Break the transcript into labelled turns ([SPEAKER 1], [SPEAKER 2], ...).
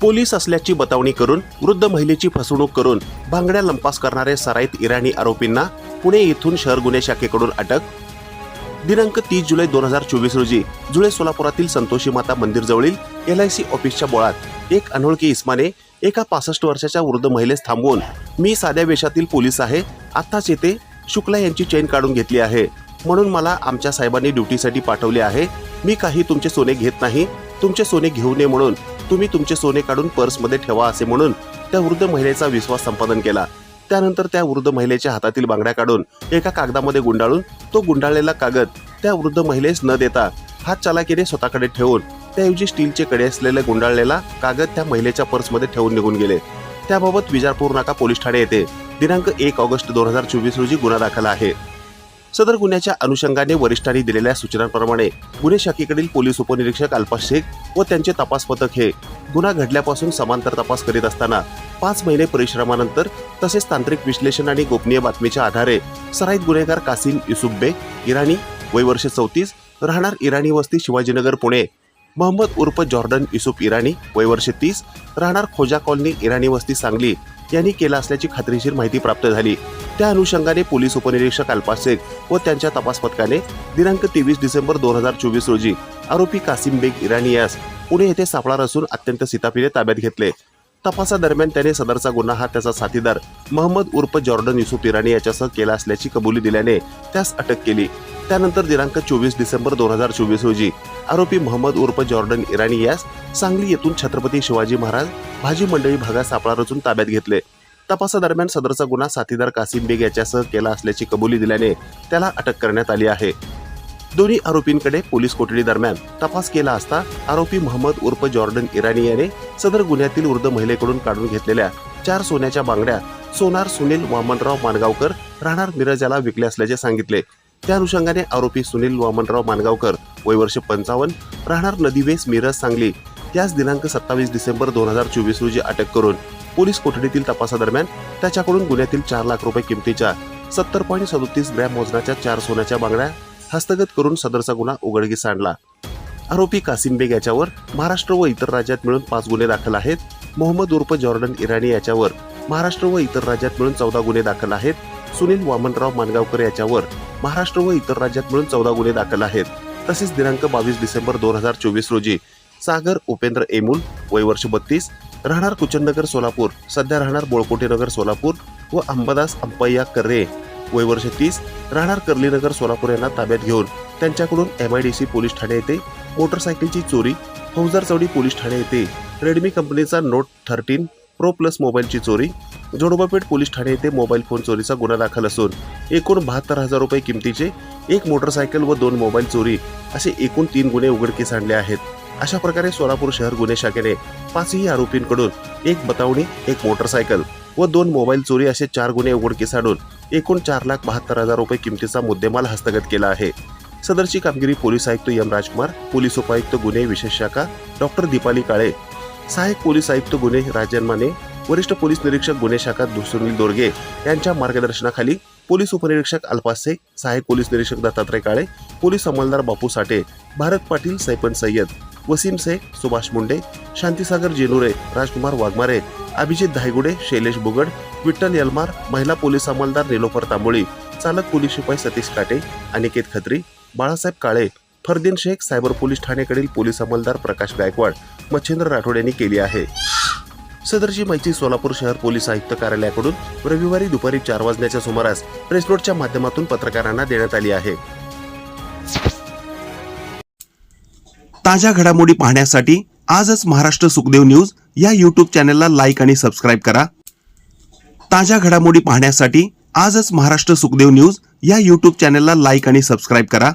[SPEAKER 1] Police असल्याची बतावणी करून वृद्ध महिलेची फसवणूक करून भांगड्या लंपास करणारे सराईत इराणी आरोपींना पुणे येथून शहर गुन्हे शाखेकडून अटक. दिनांक तीस जुलै दोन हजार चोवीस रोजी जुळे सोलापुरातील Santoshi Mata मंदिरजवळील L I C ऑफिसच्या बोळात एक अनोळखी इस्माने एका पासष्ट वर्षाच्या वृद्ध महिलेस थांबवून मी साध्या वेशातील पोलीस आहे आत्ताच येथे शुक्ला यांची चेन काढून घेतली आहे. म्हणून मला आमच्या साहेबांनी ड्युटीसाठी पाठवले आहे. मी काही तुमचे सोने घेत नाही तुमचे सोने घेऊ नये म्हणून तुम्ही तुमचे सोने काढून पर्समध्ये ठेवा असे म्हणून त्या वृद्ध महिलेचा विश्वास संपादन केला. त्यानंतर त्या वृद्ध महिलेच्या हातातील बांगड्या काढून एका कागदामध्ये गुंडाळून तो गुंडाळलेला कागद त्या वृद्ध महिलेस न देता हात चालाकीने स्वतःकडे ठेवून त्याऐवजी स्टीलचे कडे असलेले गुंडाळलेला कागद त्या महिलेच्या पर्समध्ये ठेवून निघून गेले. त्याबाबत विजापूर नाका पोलीस ठाणे येथे. दिनांक एक ऑगस्ट दोन हजार चोवीस रोजी गुन्हा दाखल आहे. सदर गुन्ह्याच्या अनुषंगाने वरिष्ठांनी दिलेल्या सूचनांप्रमाणे गुन्हे शाखेकडील पोलीस उपनिरीक्षक अल्पा शेख व त्यांचे तपास पथक हे गुन्हा घडल्यापासून समांतर तपास करीत असताना पाच महिने परिश्रमानंतर तसेच तांत्रिक विश्लेषण आणि गोपनीय बातमीच्या आधारे सराईत गुन्हेगार कासिम युसुफ बेग इराणी वय वर्ष चौतीस राहणार इराणी वस्ती शिवाजीनगर पुणे मोहम्मद उर्फ जॉर्डन युसुफ इराणी वय वर्ष तीस राहणार खोजा कॉलनी इराणी वस्ती सांगली यांनी केला असल्याची खात्रीशीर माहिती प्राप्त झाली. त्या अनुषंगाने पोलीस उपनिरीक्षक अल्पास शेख व त्यांच्या तपास पथकाने दिनांक तेवीस डिसेंबर दोन हजार चोवीस रोजी आरोपी कासिम बेग इराणी यास पुणे येथे सापळा असून अत्यंत सितापिने ताब्यात घेतले. तपासादरम्यान त्याने सदरचा गुन्हा हा त्याचा साथीदार महम्मद उर्फ जॉर्डन युसुफ इराणी याच्यासह केला असल्याची कबुली दिल्याने त्यास अटक केली. त्यानंतर दिनांक चोवीस डिसेंबर दोन हजार चोवीस रोजी आरोपी मोहम्मद उर्फ जॉर्डन इराणी यास सांगली येथून छत्रपती शिवाजी महाराज भाजी मंडळी भागात सापळा रचून ताब्यात घेतले. तपासादरम्यान सदरचा गुन्हा साथीदार कासिम बेग याच्यासह केला असल्याची कबुली दिल्याने त्याला अटक करण्यात आली आहे. दोन्ही आरोपींकडे पोलीस कोठडी दरम्यान तपास केला असता आरोपी मोहम्मद उर्फ जॉर्डन इराणी याने सदर गुन्ह्यातील वृद्ध महिलेकडून काढून घेतलेल्या चार सोन्याच्या बांगड्या सोनार सुनील वामनराव मानगावकर राहणार मिरज याला विकले असल्याचे सांगितले. त्या अनुषंगाने आरोपी सुनील वामनराव मानगावकर वय वर्ष पंचावन्न राहणार नदीवेस मिरज सांगली. त्याच दिनांक सत्तावीस डिसेंबर दोन हजार चोवीस रोजी अटक करून पोलीस कोठडीतील तपासादरम्यान त्याच्याकडून गुन्ह्यातील चार लाख रुपये किमतीच्या सत्तर पॉईंट सदोतीस ग्रॅम मोजण्याच्या चार सोन्याच्या बांगड्या हस्तगत करून सदरचा गुन्हा उघडकीस आणला. आरोपी कासिम बेग याच्यावर महाराष्ट्र व इतर राज्यात मिळून पाच गुन्हे दाखल आहेत. मोहम्मद उर्फ जॉर्डन इराणी याच्यावर महाराष्ट्र व इतर राज्यात मिळून चौदा गुन्हे दाखल आहेत. सुनील वामनराव मानगावकर याच्यावर महाराष्ट्र व इतर राज्यात मिळून चौदा गुन्हे दाखल आहेत. तसेच दिनांक बावीस डिसेंबर दोन हजार चोवीस रोजी सागर उपेंद्र एमुल वय वर्ष बत्तीस राहणार कुचननगर सोलापूर सध्या राहणार बोळकोटेनगर सोलापूर व अंबादास अंपय्या कर्रे. वय वर्ष तीस राहणार कर्लीनगर सोलापूर यांना ताब्यात घेऊन त्यांच्याकडून M I D C police Thane येथे मोटरसायकलची चोरी फौजदार चौडी पोलीस ठाणे येथे रेडमी कंपनीचा नोट थर्टीन प्रो प्लस मोबाईलची चोरी जोडोबापेठ पोलीस ठाणे येथे मोबाईल फोन चोरीचा गुन्हा दाखल असून एकूण बहात्तर हजार रुपये किमतीचे एक मोटरसायकल व दोन मोबाईल चोरी असे एकूण तीन गुन्हे उघडकीस आणले आहेत. अशा प्रकारे सोलापूर शहर गुन्हे शाखेने पाचही आरोपींकडून एक बतावणी एक मोटरसायकल व दोन मोबाईल चोरी असे चार गुन्हे उघडकीस आणून एकूण चार लाख बहात्तर हजार रुपये किमतीचा मुद्देमाल हस्तगत केला आहे. सदरची कामगिरी पोलीस आयुक्त एम राजकुमार पोलीस उपायुक्त गुन्हे विशेष शाखा डॉक्टर दीपाली काळे सहाय्यक पोलीस आयुक्त गुन्हे राजन माने वरिष्ठ पोलीस निरीक्षक गुन्हे शाखा सुनील दोरगे यांच्या मार्गदर्शनाखाली पोलीस उपनिरीक्षक अल्फाज शेख सहाय्यक पोलीस निरीक्षक दत्तात्रय काळे पोलीस अंमलदार बापू साठे भारत पाटील सैपन सय्यद वसीम शेख सुभाष मुंडे शांतीसागर जेनुरे राजकुमार वाघमारे अभिजित धायगुडे शैलेश बुगड विठ्ठल यलमार महिला पोलीस अंमलदार निलोफर तांबोळी चालक पोलीस शिपाई सतीश काटे अनिकेत खत्री बाळासाहेब काळे फरदीन शेख सायबर पोलीस ठाणेकडील पोलीस अंमलदार प्रकाश गायकवाड मच्छिंद्र राठोड यांनी केली आहे. सदरची माहिती सोलापूर शहर पोलीस आयुक्त कार्यालयाकडून रविवारी दुपारी चार वाजण्याच्या सुमारास प्रेसनोटच्या माध्यमातून पत्रकारांना देण्यात आली आहे. ताज्या घडामोडी पाहण्यासाठी आजच महाराष्ट्र सुखदेव न्यूज या यूट्यूब चॅनलला लाईक आणि सबस्क्राईब करा. ताज्या घडामोडी पाहण्यासाठी आजच महाराष्ट्र सुखदेव न्यूज या यूट्यूब चॅनलला लाईक आणि सबस्क्राईब करा.